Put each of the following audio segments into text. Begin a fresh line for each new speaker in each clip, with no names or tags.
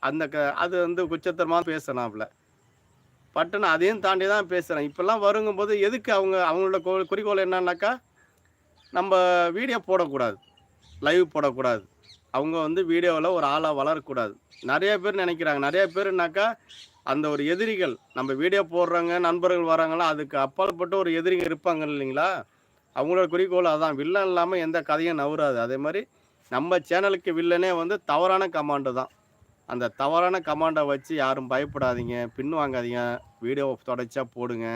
அந்த க அது வந்து குச்சத்தரமாக பேசுகிறாப்புல பட்டுன்னு அதையும் தாண்டி தான் பேசுகிறேன் இப்போல்லாம் வருங்கும்போது எதுக்கு அவங்க அவங்களோட கோ- குறிக்கோள் என்னன்னாக்கா நம்ம வீடியோ போடக்கூடாது. லைவ் போடக்கூடாது. அவங்க வந்து வீடியோவில் ஒரு ஆளாக வளரக்கூடாது. நிறைய பேர் நினைக்கிறாங்க. நிறைய பேர்னாக்கா அந்த ஒரு எதிரிகள் நம்ம வீடியோ போடுறவங்க நண்பர்கள் வராங்களா அதுக்கு அப்பாற்பட்ட ஒரு எதிரிங்க இருப்பாங்க இல்லைங்களா? அவங்களோட குறிக்கோள் அதான். வில்லன் இல்லாமல் எந்த கதையும் நவராது அதே மாதிரி நம்ம சேனலுக்கு வில்லனே வந்து தவறான கமாண்டு தான். அந்த தவறான கமாண்டை வச்சு யாரும் பயப்படாதீங்க. பின் வாங்காதீங்க. வீடியோ தொடச்சா போடுங்க.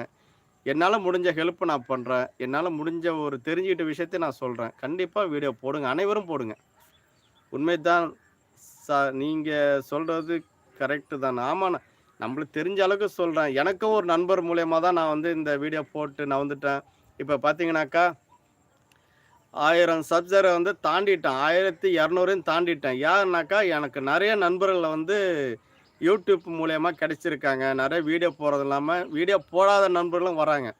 என்னால் முடிஞ்ச ஹெல்ப் நான் பண்ணுறேன் என்னால் முடிஞ்ச ஒரு தெரிஞ்சுக்கிட்ட விஷயத்தை நான் சொல்கிறேன் கண்டிப்பாக வீடியோ போடுங்க. அனைவரும் போடுங்க. உண்மைதான் சா நீங்கள் சொல்கிறது கரெக்டு தான். ஆமாம் நம்மளுக்கு தெரிஞ்ச அளவுக்கு சொல்கிறேன் எனக்கும் ஒரு நண்பர் மூலயமா தான் நான் வந்து இந்த வீடியோ போட்டு நான் வந்துட்டேன் இப்போ பார்த்தீங்கன்னாக்கா ஆயிரம் சப்ஜரை வந்து தாண்டிட்டேன். ஆயிரத்தி இரநூறையும் தாண்டிட்டேன். யாருனாக்கா எனக்கு நிறைய நண்பர்களை வந்து யூடியூப் மூலயமா கிடச்சிருக்காங்க. நிறைய வீடியோ போகிறது இல்லாமல் வீடியோ போடாத நண்பர்களும் வராங்க.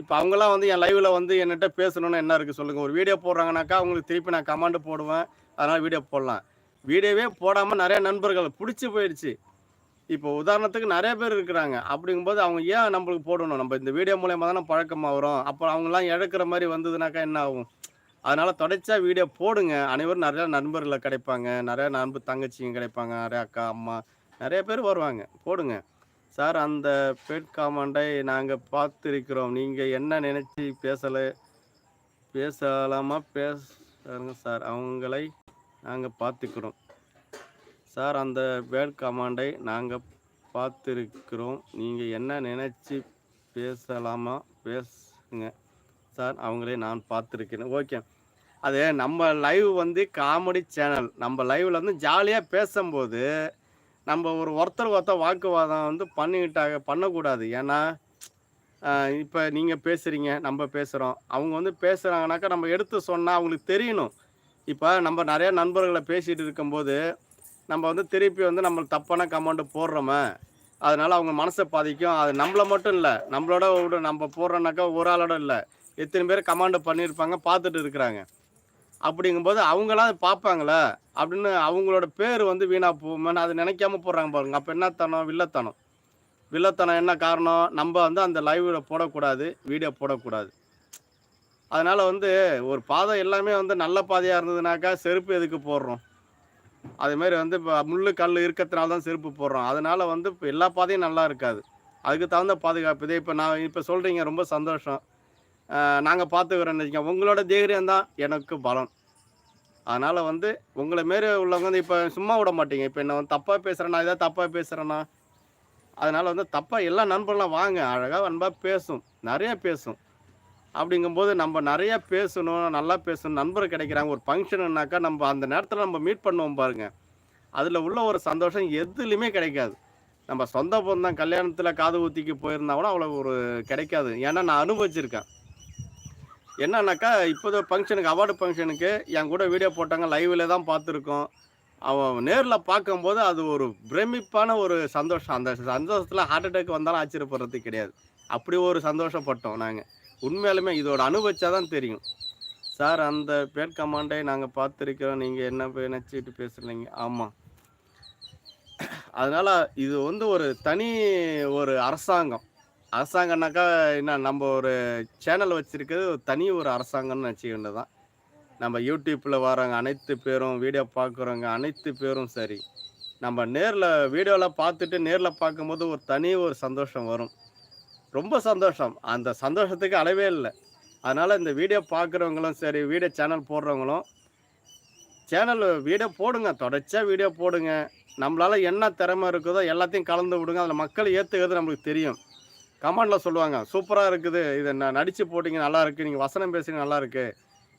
இப்போ அவங்களாம் வந்து என் லைவில் வந்து என்கிட்ட பேசணும்னு என்ன இருக்குது சொல்லுங்கள் ஒரு வீடியோ போடுறாங்கனாக்கா அவங்களுக்கு திருப்பி நான் கமாண்டு போடுவேன். அதனால் வீடியோ போடலாம். வீடியோவே போடாமல் நிறைய நண்பர்கள் பிடிச்சி போயிடுச்சு. இப்போ உதாரணத்துக்கு நிறைய பேர் இருக்கிறாங்க. அப்படிங்கும்போது அவங்க ஏன் நம்மளுக்கு போடணும்? நம்ம இந்த வீடியோ மூலயமா தானே பழக்கமாக வரும் அப்போ அவங்களாம் இழக்கிற மாதிரி வந்ததுனாக்கா என்ன ஆகும்? அதனால் தொடர்ச்சா வீடியோ போடுங்க. அனைவரும் நிறையா நண்பர்களை கிடைப்பாங்க. நிறையா நண்பு தங்கச்சிங்க கிடைப்பாங்க. நிறையா அக்கா அம்மா நிறைய பேர் வருவாங்க. போடுங்க. சார் அந்த பெட் காமெண்டை நாங்கள் பார்த்துருக்கிறோம். நீங்கள் என்ன நினச்சி பேசலை பேசலாமா? பேசுங்க சார். அவங்களை நாங்கள் பார்த்துக்கிறோம். சார் அந்த பேட் கமாண்டை நாங்கள் பார்த்துருக்கிறோம். நீங்கள் என்ன நினச்சி பேசலாமா? பேசுங்க. சார் அவங்களே நான் பார்த்துருக்கேன். ஓகே. அது நம்ம லைவ் வந்து காமெடி சேனல் நம்ம லைவில் வந்து ஜாலியாக பேசும்போது நம்ம ஒரு ஒருத்தர் ஒருத்தர் வாக்குவாதம் வந்து பண்ணிக்கிட்டாங்க பண்ணக்கூடாது. ஏன்னா இப்போ நீங்கள் பேசுகிறீங்க நம்ம பேசுகிறோம் அவங்க வந்து பேசுகிறாங்கனாக்கா நம்ம எடுத்து சொன்னால் அவங்களுக்கு தெரியணும். இப்போ நம்ம நிறையா நண்பர்களை பேசிகிட்டு இருக்கும்போது நம்ம வந்து திருப்பி வந்து நம்ம தப்பான கமெண்ட் போடுறோமே அதனால அவங்க மனசை பாதிக்கும். அது நம்மள மட்டும் இல்லை நம்மளோட விட நம்ம போடுறோன்னாக்கா ஒரு ஆளோட இல்லை. எத்தனை பேர் கமாண்ட் பண்ணியிருப்பாங்க பார்த்துட்டு இருக்கிறாங்க. அப்படிங்கும்போது அவங்களாம் பார்ப்பாங்களே அப்படின்னு அவங்களோட பேர் வந்து வீணா போகுமேன்னு அதை நினைக்காம போடுறாங்க பாருங்க. அப்போ என்னத்தனம்? வில்லத்தனம். வில்லத்தனம் என்ன காரணம்? நம்ம வந்து அந்த லைவில் போடக்கூடாது வீடியோ போடக்கூடாது. அதனால் வந்து ஒரு பாதை எல்லாமே வந்து நல்ல பாதையாக இருந்ததுனாக்கா செருப்பு எதுக்கு போடுறோம்? அதுமாரி வந்து இப்போ முள்ளு கல் இருக்கிறதுனால தான் செருப்பு போடுறோம். அதனால வந்து இப்போ எல்லா பாதையும் நல்லா இருக்காது. அதுக்கு தகுந்த பாதுகாப்பு. இதே இப்போ நான் இப்போ சொல்கிறீங்க ரொம்ப சந்தோஷம். நாங்கள் பார்த்துக்கிறோன்னு வச்சுக்கோங்க உங்களோட தைரியம் தான் எனக்கு பலம். அதனால் வந்து உங்களை மாரி உள்ளவங்க வந்து இப்போ சும்மா விட மாட்டீங்க. இப்போ என்ன வந்து தப்பாக பேசுகிறேன்னா இதாக தப்பாக பேசுகிறேன்னா அதனால் வந்து தப்பாக எல்லா நண்பர்களாம் வாங்க. அழகாக அன்பாக பேசும். நிறையா பேசும். அப்படிங்கும்போது நம்ம நிறையா பேசணும் நல்லா பேசணும். நண்பர் கிடைக்கிறாங்க. ஒரு ஃபங்க்ஷனுனாக்கா நம்ம அந்த நேரத்தில் நம்ம மீட் பண்ணுவோம் பாருங்க. அதில் உள்ள ஒரு சந்தோஷம் எதுலேயுமே கிடைக்காது. நம்ம சொந்த பந்தம் கல்யாணத்தில் காது ஊற்றிக்கு போயிருந்தா கூட அவ்வளோ ஒரு கிடைக்காது. ஏன்னா நான் அனுபவிச்சிருக்கேன். என்னன்னாக்கா இப்போ ஃபங்க்ஷனுக்கு அவார்டு ஃபங்க்ஷனுக்கு என் கூட வீடியோ போட்டாங்க லைவில் தான் பார்த்துருக்கோம். அவன் நேரில் பார்க்கும்போது அது ஒரு பிரமிப்பான ஒரு சந்தோஷம். அந்த சந்தோஷத்தில் ஹார்ட் அட்டாக் வந்தாலும் ஆச்சரியப்படுறது கிடையாது. அப்படி ஒரு சந்தோஷப்பட்டோம் நாங்கள் உண்மையாலுமே இதோட அனுபவிச்சா தான் தெரியும். சார் அந்த பேட் கமாண்டை நாங்கள் பார்த்துருக்கிறோம். நீங்கள் என்ன நினச்சிட்டு பேசுகிறீங்க ஆமாம் அதனால் இது வந்து ஒரு தனி ஒரு அரசாங்கம். அரசாங்கம்னாக்கா என்ன நம்ம ஒரு சேனல் வச்சுருக்கிறது ஒரு தனி ஒரு அரசாங்கம்னு நினச்சிக்க வேண்டியதான் நம்ம யூடியூப்பில் வரவங்க அனைத்து பேரும் வீடியோ பார்க்குறவங்க அனைத்து பேரும் சரி நம்ம நேரில் வீடியோவில் பார்த்துட்டு நேரில் பார்க்கும்போது ஒரு தனி ஒரு சந்தோஷம் வரும். ரொம்ப சந்தோஷம். அந்த சந்தோஷத்துக்கு அளவே இல்லை. அதனால் இந்த வீடியோ பார்க்குறவங்களும் சரி வீடியோ சேனல் போடுறவங்களும் சேனல் வீடியோ போடுங்க. தொடர்ச்சியாக வீடியோ போடுங்க. நம்மளால் என்ன திறமை இருக்குதோ எல்லாத்தையும் கலந்து விடுங்க. அதில் மக்கள் ஏற்றுக்கிறது நம்மளுக்கு தெரியும். கமெண்டில் சொல்லுவாங்க சூப்பராக இருக்குது. இதை நான் நடித்து போட்டிங்க நல்லா இருக்குது நீங்கள் வசனம் பேசுங்க நல்லா இருக்குது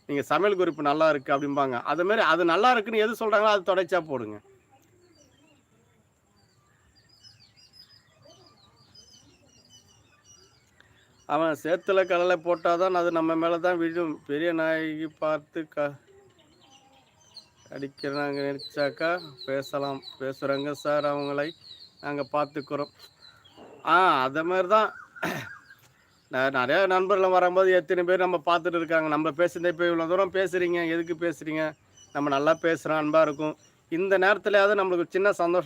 நீங்கள் சமையல் குறிப்பு நல்லா இருக்குது அப்படிம்பாங்க. அதுமாரி அது நல்லா இருக்குன்னு எது சொல்கிறாங்களோ அது தொடச்சா போடுங்க. அவன் சேத்துல கடலை போட்டால் தான் அது நம்ம மேலே தான் விழும். பெரிய நாயகி பார்த்து க அடிக்கிறாங்க நினச்சாக்கா பேசலாம். பேசுகிறாங்க சார் அவங்களை நாங்கள் பார்த்துக்குறோம். ஆ அதை மாதிரி தான் நிறையா நிறைய நண்பர்கள் வரும்போது எத்தனை பேர் நம்ம பார்த்துட்டு இருக்காங்க. நம்ம பேசுகிறத இப்போ இவ்வளோ தூரம் பேசுகிறீங்க எதுக்கு பேசுகிறீங்க நம்ம நல்லா பேசுகிறோம் அன்பாக இருக்கும். இந்த நேரத்துலையாவது நம்மளுக்கு சின்ன சந்தோஷம்